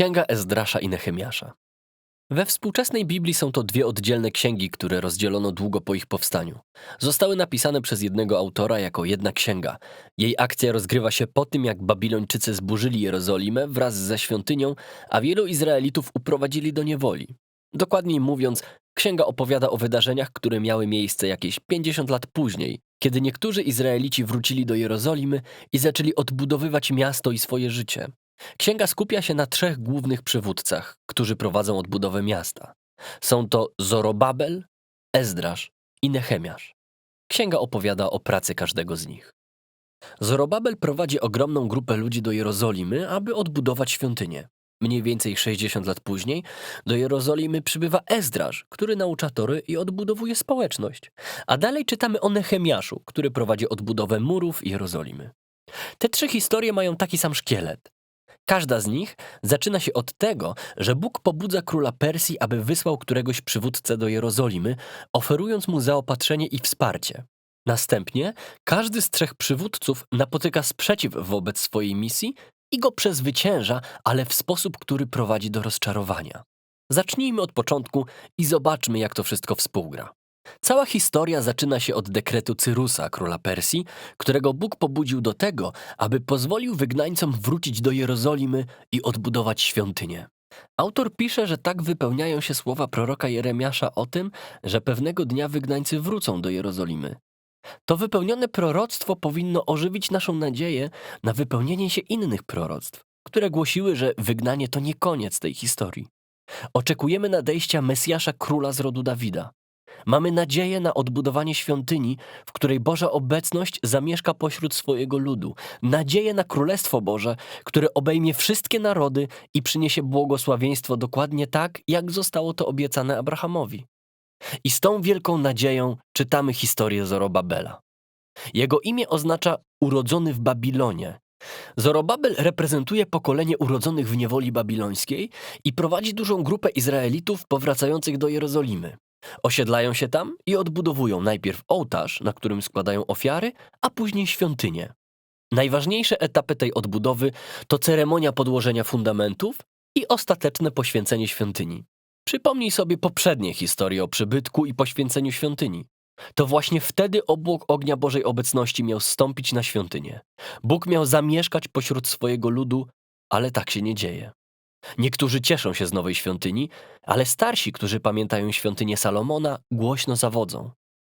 Księga Ezdrasza i Nehemiasza. We współczesnej Biblii są to dwie oddzielne księgi, które rozdzielono długo po ich powstaniu. Zostały napisane przez jednego autora jako jedna księga. Jej akcja rozgrywa się po tym, jak Babilończycy zburzyli Jerozolimę wraz ze świątynią, a wielu Izraelitów uprowadzili do niewoli. Dokładniej mówiąc, księga opowiada o wydarzeniach, które miały miejsce jakieś 50 lat później, kiedy niektórzy Izraelici wrócili do Jerozolimy i zaczęli odbudowywać miasto i swoje życie. Księga skupia się na trzech głównych przywódcach, którzy prowadzą odbudowę miasta. Są to Zorobabel, Ezdrasz i Nehemiasz. Księga opowiada o pracy każdego z nich. Zorobabel prowadzi ogromną grupę ludzi do Jerozolimy, aby odbudować świątynię. Mniej więcej 60 lat później do Jerozolimy przybywa Ezdrasz, który naucza tory i odbudowuje społeczność. A dalej czytamy o Nehemiaszu, który prowadzi odbudowę murów Jerozolimy. Te trzy historie mają taki sam szkielet. Każda z nich zaczyna się od tego, że Bóg pobudza króla Persji, aby wysłał któregoś przywódcę do Jerozolimy, oferując mu zaopatrzenie i wsparcie. Następnie każdy z trzech przywódców napotyka sprzeciw wobec swojej misji i go przezwycięża, ale w sposób, który prowadzi do rozczarowania. Zacznijmy od początku i zobaczmy, jak to wszystko współgra. Cała historia zaczyna się od dekretu Cyrusa, króla Persji, którego Bóg pobudził do tego, aby pozwolił wygnańcom wrócić do Jerozolimy i odbudować świątynię. Autor pisze, że tak wypełniają się słowa proroka Jeremiasza o tym, że pewnego dnia wygnańcy wrócą do Jerozolimy. To wypełnione proroctwo powinno ożywić naszą nadzieję na wypełnienie się innych proroctw, które głosiły, że wygnanie to nie koniec tej historii. Oczekujemy nadejścia Mesjasza króla z rodu Dawida. Mamy nadzieję na odbudowanie świątyni, w której Boża obecność zamieszka pośród swojego ludu. Nadzieję na Królestwo Boże, które obejmie wszystkie narody i przyniesie błogosławieństwo dokładnie tak, jak zostało to obiecane Abrahamowi. I z tą wielką nadzieją czytamy historię Zorobabela. Jego imię oznacza urodzony w Babilonie. Zorobabel reprezentuje pokolenie urodzonych w niewoli babilońskiej i prowadzi dużą grupę Izraelitów powracających do Jerozolimy. Osiedlają się tam i odbudowują najpierw ołtarz, na którym składają ofiary, a później świątynię. Najważniejsze etapy tej odbudowy to ceremonia podłożenia fundamentów i ostateczne poświęcenie świątyni. Przypomnij sobie poprzednie historie o przybytku i poświęceniu świątyni. To właśnie wtedy obłok ognia Bożej obecności miał stąpić na świątynię. Bóg miał zamieszkać pośród swojego ludu, ale tak się nie dzieje. Niektórzy cieszą się z nowej świątyni, ale starsi, którzy pamiętają świątynię Salomona, głośno zawodzą.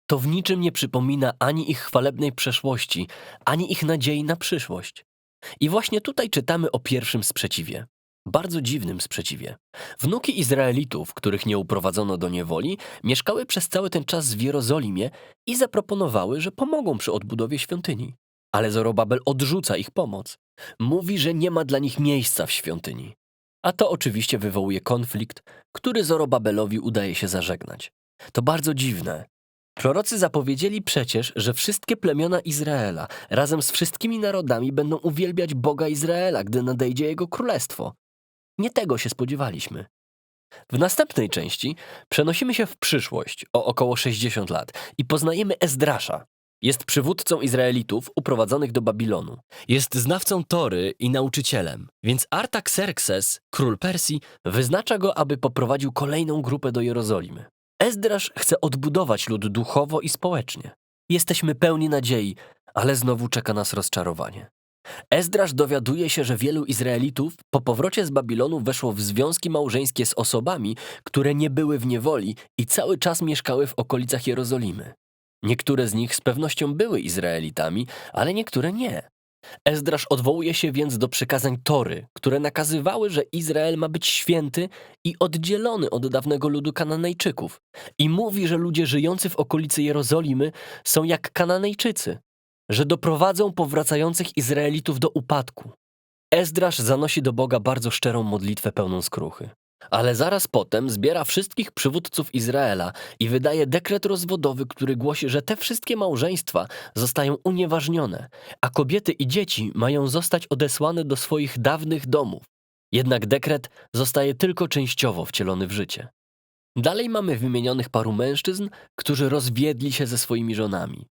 To w niczym nie przypomina ani ich chwalebnej przeszłości, ani ich nadziei na przyszłość. I właśnie tutaj czytamy o pierwszym sprzeciwie. Bardzo dziwnym sprzeciwie. Wnuki Izraelitów, których nie uprowadzono do niewoli, mieszkały przez cały ten czas w Jerozolimie i zaproponowały, że pomogą przy odbudowie świątyni. Ale Zorobabel odrzuca ich pomoc. Mówi, że nie ma dla nich miejsca w świątyni. A to oczywiście wywołuje konflikt, który Zorobabelowi udaje się zażegnać. To bardzo dziwne. Prorocy zapowiedzieli przecież, że wszystkie plemiona Izraela razem z wszystkimi narodami będą uwielbiać Boga Izraela, gdy nadejdzie jego królestwo. Nie tego się spodziewaliśmy. W następnej części przenosimy się w przyszłość o około 60 lat i poznajemy Ezdrasza, jest przywódcą Izraelitów uprowadzonych do Babilonu. Jest znawcą Tory i nauczycielem, więc Artaxerxes, król Persji, wyznacza go, aby poprowadził kolejną grupę do Jerozolimy. Ezdrasz chce odbudować lud duchowo i społecznie. Jesteśmy pełni nadziei, ale znowu czeka nas rozczarowanie. Ezdrasz dowiaduje się, że wielu Izraelitów po powrocie z Babilonu weszło w związki małżeńskie z osobami, które nie były w niewoli i cały czas mieszkały w okolicach Jerozolimy. Niektóre z nich z pewnością były Izraelitami, ale niektóre nie. Ezdrasz odwołuje się więc do przykazań Tory, które nakazywały, że Izrael ma być święty i oddzielony od dawnego ludu Kananejczyków. I mówi, że ludzie żyjący w okolicy Jerozolimy są jak Kananejczycy, że doprowadzą powracających Izraelitów do upadku. Ezdrasz zanosi do Boga bardzo szczerą modlitwę pełną skruchy. Ale zaraz potem zbiera wszystkich przywódców Izraela i wydaje dekret rozwodowy, który głosi, że te wszystkie małżeństwa zostają unieważnione, a kobiety i dzieci mają zostać odesłane do swoich dawnych domów. Jednak dekret zostaje tylko częściowo wcielony w życie. Dalej mamy wymienionych paru mężczyzn, którzy rozwiedli się ze swoimi żonami.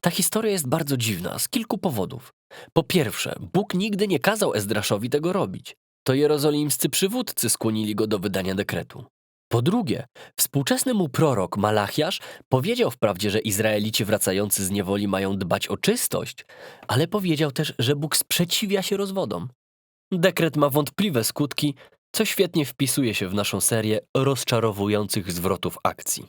Ta historia jest bardzo dziwna z kilku powodów. Po pierwsze, Bóg nigdy nie kazał Ezdraszowi tego robić. To jerozolimscy przywódcy skłonili go do wydania dekretu. Po drugie, współczesny mu prorok Malachiasz powiedział wprawdzie, że Izraelici wracający z niewoli mają dbać o czystość, ale powiedział też, że Bóg sprzeciwia się rozwodom. Dekret ma wątpliwe skutki, co świetnie wpisuje się w naszą serię rozczarowujących zwrotów akcji.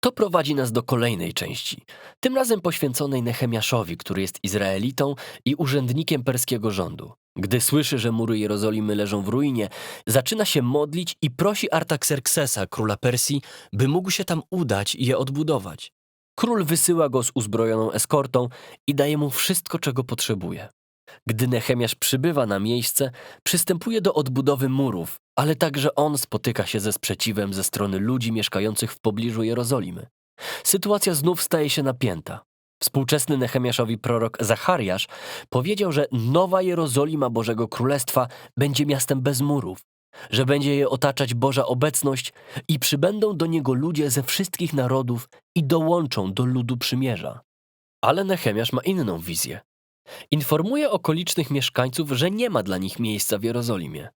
To prowadzi nas do kolejnej części, tym razem poświęconej Nehemiaszowi, który jest Izraelitą i urzędnikiem perskiego rządu. Gdy słyszy, że mury Jerozolimy leżą w ruinie, zaczyna się modlić i prosi Artaxerxesa, króla Persji, by mógł się tam udać i je odbudować. Król wysyła go z uzbrojoną eskortą i daje mu wszystko, czego potrzebuje. Gdy Nehemiasz przybywa na miejsce, przystępuje do odbudowy murów, ale także on spotyka się ze sprzeciwem ze strony ludzi mieszkających w pobliżu Jerozolimy. Sytuacja znów staje się napięta. Współczesny Nehemiaszowi prorok Zachariasz powiedział, że nowa Jerozolima Bożego Królestwa będzie miastem bez murów, że będzie je otaczać Boża obecność i przybędą do niego ludzie ze wszystkich narodów i dołączą do ludu przymierza. Ale Nehemiasz ma inną wizję. Informuje okolicznych mieszkańców, że nie ma dla nich miejsca w Jerozolimie.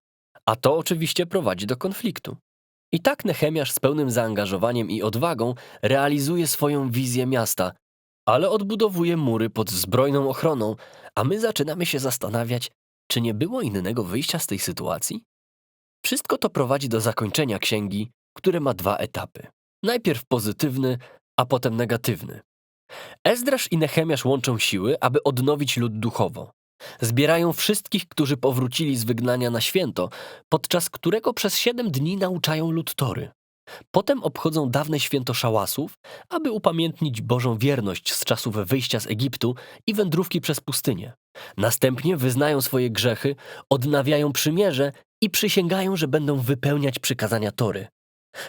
A to oczywiście prowadzi do konfliktu. I tak Nehemiasz z pełnym zaangażowaniem i odwagą realizuje swoją wizję miasta, ale odbudowuje mury pod zbrojną ochroną, a my zaczynamy się zastanawiać, czy nie było innego wyjścia z tej sytuacji? Wszystko to prowadzi do zakończenia księgi, które ma dwa etapy. Najpierw pozytywny, a potem negatywny. Ezdrasz i Nehemiasz łączą siły, aby odnowić lud duchowo. Zbierają wszystkich, którzy powrócili z wygnania na święto, podczas którego przez siedem dni nauczają lud Tory. Potem obchodzą dawne święto szałasów, aby upamiętnić Bożą wierność z czasów wyjścia z Egiptu i wędrówki przez pustynię. Następnie wyznają swoje grzechy, odnawiają przymierze i przysięgają, że będą wypełniać przykazania Tory.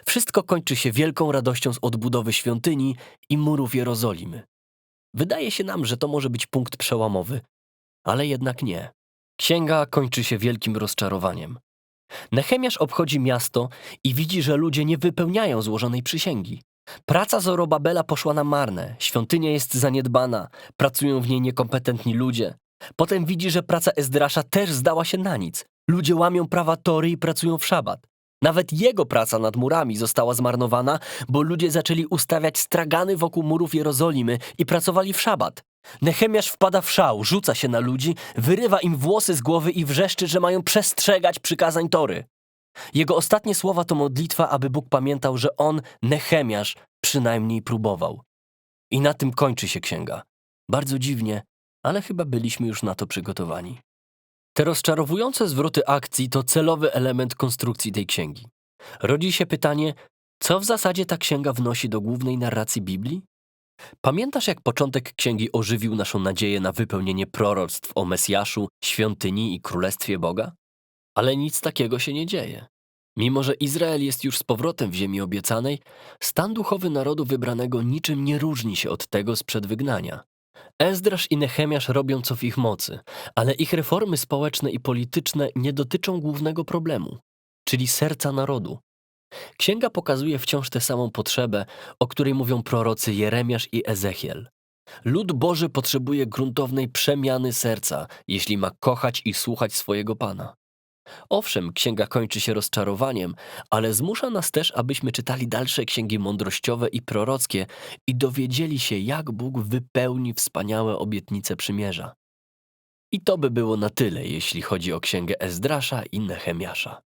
Wszystko kończy się wielką radością z odbudowy świątyni i murów Jerozolimy. Wydaje się nam, że to może być punkt przełamowy, ale jednak nie. Księga kończy się wielkim rozczarowaniem. Nehemiasz obchodzi miasto i widzi, że ludzie nie wypełniają złożonej przysięgi. Praca Zorobabela poszła na marne, świątynia jest zaniedbana, pracują w niej niekompetentni ludzie. Potem widzi, że praca Ezdrasza też zdała się na nic. Ludzie łamią prawa Tory i pracują w szabat. Nawet jego praca nad murami została zmarnowana, bo ludzie zaczęli ustawiać stragany wokół murów Jerozolimy i pracowali w szabat. Nehemiasz wpada w szał, rzuca się na ludzi, wyrywa im włosy z głowy i wrzeszczy, że mają przestrzegać przykazań Tory. Jego ostatnie słowa to modlitwa, aby Bóg pamiętał, że on, Nehemiasz, przynajmniej próbował. I na tym kończy się księga. Bardzo dziwnie, ale chyba byliśmy już na to przygotowani. Te rozczarowujące zwroty akcji to celowy element konstrukcji tej księgi. Rodzi się pytanie, co w zasadzie ta księga wnosi do głównej narracji Biblii? Pamiętasz, jak początek księgi ożywił naszą nadzieję na wypełnienie proroctw o Mesjaszu, świątyni i królestwie Boga? Ale nic takiego się nie dzieje. Mimo, że Izrael jest już z powrotem w ziemi obiecanej, stan duchowy narodu wybranego niczym nie różni się od tego sprzed wygnania. Ezdrasz i Nehemiasz robią co w ich mocy, ale ich reformy społeczne i polityczne nie dotyczą głównego problemu, czyli serca narodu. Księga pokazuje wciąż tę samą potrzebę, o której mówią prorocy Jeremiasz i Ezechiel. Lud Boży potrzebuje gruntownej przemiany serca, jeśli ma kochać i słuchać swojego Pana. Owszem, księga kończy się rozczarowaniem, ale zmusza nas też, abyśmy czytali dalsze księgi mądrościowe i prorockie i dowiedzieli się, jak Bóg wypełni wspaniałe obietnice przymierza. I to by było na tyle, jeśli chodzi o księgę Ezdrasza i Nehemiasza.